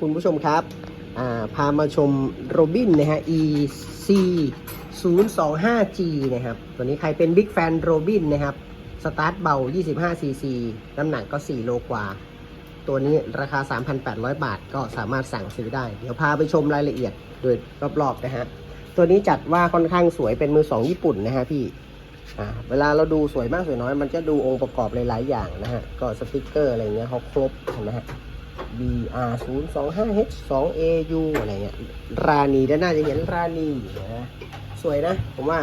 คุณผู้ชมครับาพามาชมโรบินนะฮะ EC 025G นะครับ ตัวนี้ใครเป็นบิ๊กแฟนโรบินนะครับ สตาร์ทเบา 25cc น้ำหนักก็ 4 โลกว่า ตัวนี้ราคา 3,800 บาทก็สามารถสั่งซื้อได้ เดี๋ยวพาไปชมรายละเอียดโดยรอบๆนะฮะ ตัวนี้จัดว่าค่อนข้างสวยเป็นมือสองญี่ปุ่นนะฮะพี่เวลาเราดูสวยมากสวยน้อย มันจะดูองค์ประกอบหลายๆอย่างนะฮะ ก็สติกเกอร์อะไรเงี้ยเขาครบเห็นะฮะ BR 0 2 5 H 2 AU อะไรเงี้ย รานีด้านหน้าจะเห็นรานีนะสวยนะ ผมว่า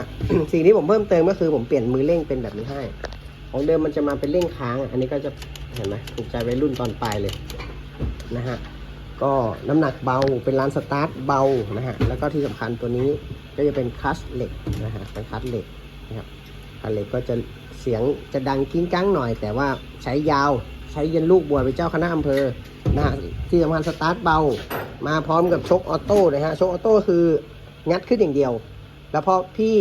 สิ่งที่ผมเพิ่มเติมก็คือผมเปลี่ยนมือเร่งเป็นแบบนี้ให้ ของเดิมมันจะมาเป็นเร่งค้าง อันนี้ก็จะเห็นไหมถูกใจวัยรุ่นตอนปลายเลยนะฮะ ก็น้ำหนักเบาเป็นร้านสตาร์ทเบานะฮะ แล้วก็ที่สำคัญตัวนี้ก็จะเป็นคลัชเหล็กนะฮะ เป็นคลัชเหล็กนะครับคลัชเหล็กก็จะเสียงจะดังกิ้งกังหน่อย แต่ว่าใช้ยาวใช้ยันลูกบวชเป็นเจ้าคณะอำเภอ นะฮะที่สำคัญสตาร์ทเบา มาพร้อมกับชกออโต้นะฮะชกออโต้คืองัดขึ้นอย่างเดียว แล้วพอพี่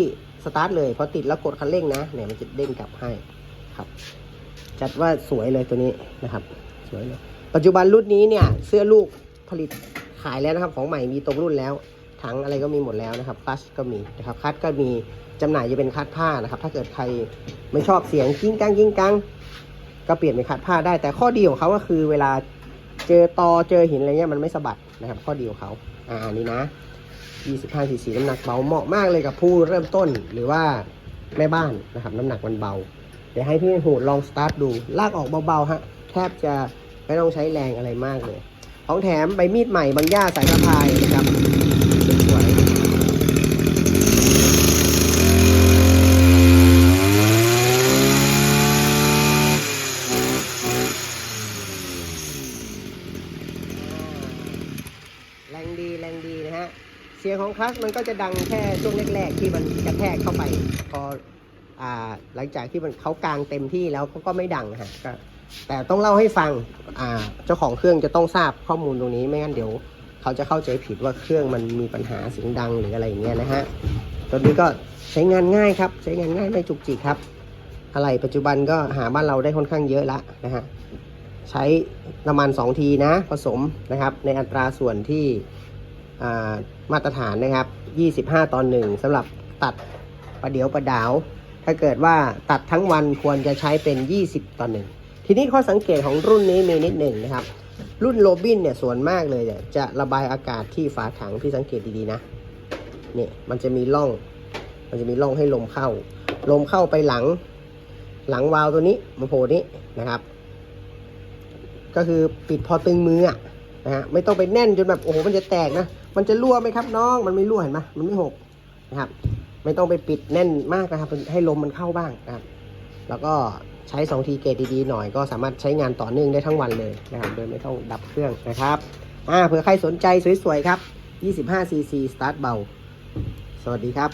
สตาร์ทเลยพอติดแล้วกดคันเร่งนะเนี่ยมันจะเด้งกลับให้ครับ จัดว่าสวยเลยตัวนี้นะครับ สวยเลยปัจจุบันรุ่นนี้เนี่ยเสื้อลูกผลิตขายแล้วนะครับ ของใหม่มีตรงรุ่นแล้วถังอะไรก็มีหมดแล้วนะครับคลัชก็มีนะครับคัดก็มีจำหน่ายจะเป็นคัดผ้านะครับ ถ้าเกิดใครไม่ชอบเสียงกิ้งกังกิ้งกังก็เปลี่ยนเป็นคัดผ้าได้ แต่ข้อดีของเขาก็คือเวลา เจอตอเจอหินอะไรเงี้ยมันไม่สะบัดนะครับ ข้อดีของเขาอ่าอันนี้นะ 25 cc น้ำหนักเบาเหมาะมากเลยกับผู้เริ่มต้นหรือว่าแม่บ้านนะครับ น้ำหนักมันเบา เดี๋ยวให้พี่หูดลองสตาร์ทดู ลากออกเบาๆฮะแทบจะไม่ต้องใช้แรงอะไรมากเลย ของแถมใบมีดใหม่บางย่าสายสะพายนะครับสวยๆแรงดีแรงดีนะฮะ เสียงของคลัสมันก็จะดังแค่ช่วงแรกๆที่มันกระแทกเข้าไป พออ่าหลังจากที่มันเขากลางเต็มที่แล้วเขาก็ไม่ดังฮะก็แต่ต้องเล่าให้ฟังอ่าเจ้าของเครื่องจะต้องทราบข้อมูลตรงนี้ไม่งั้นเดี๋ยวเขาจะเข้าใจผิดว่าเครื่องมันมีปัญหาเสียงดังหรืออะไรอย่างเงี้ยนะฮะตัวนี้ก็ใช้งานง่ายครับ ใช้งานง่ายไม่จุกจิกครับ อะไรปัจจุบันก็หาบ้านเราได้ค่อนข้างเยอะละนะฮะใช้น้ำมัน2ทีนะผสมนะครับในอัตราส่วนที่ มาตรฐานนะครับ 25 ตอนหนึ่งสำหรับตัดประเดี๋ยวประดาว ถ้าเกิดว่าตัดทั้งวันควรจะใช้เป็น 20 ตอนหนึ่งทีนี้ข้อสังเกตของรุ่นนี้มีนิดหนึ่งนะครับ รุ่นโรบินเนี่ยส่วนมากเลยเนี่ยจะระบายอากาศที่ฝาถังพี่สังเกตดีๆนะนี่มันจะมีร่อง มันจะมีร่องให้ลมเข้า ลมเข้าไปหลัง หลังวาล์วตัวนี้มาโผล่นี้นะครับ ก็คือปิดพอตึงมืออะนะฮะไม่ต้องไปแน่นจนแบบโอ้โหมันจะแตกนะ มันจะรั่วไหมครับน้อง มันไม่รั่วเห็นไหมมันไม่หกนะครับ ไม่ต้องไปปิดแน่นมากนะครับ ให้ลมมันเข้าบ้างนะครับ แล้วก็ใช้2ทีเกตดีๆหน่อยก็สามารถใช้งานต่อเนื่องได้ทั้งวันเลยนะครับ โดยไม่ต้องดับเครื่องนะครับ อ่าเผื่อใครสนใจสวยๆครับ 25 cc สตาร์ทเบา สวัสดีครับ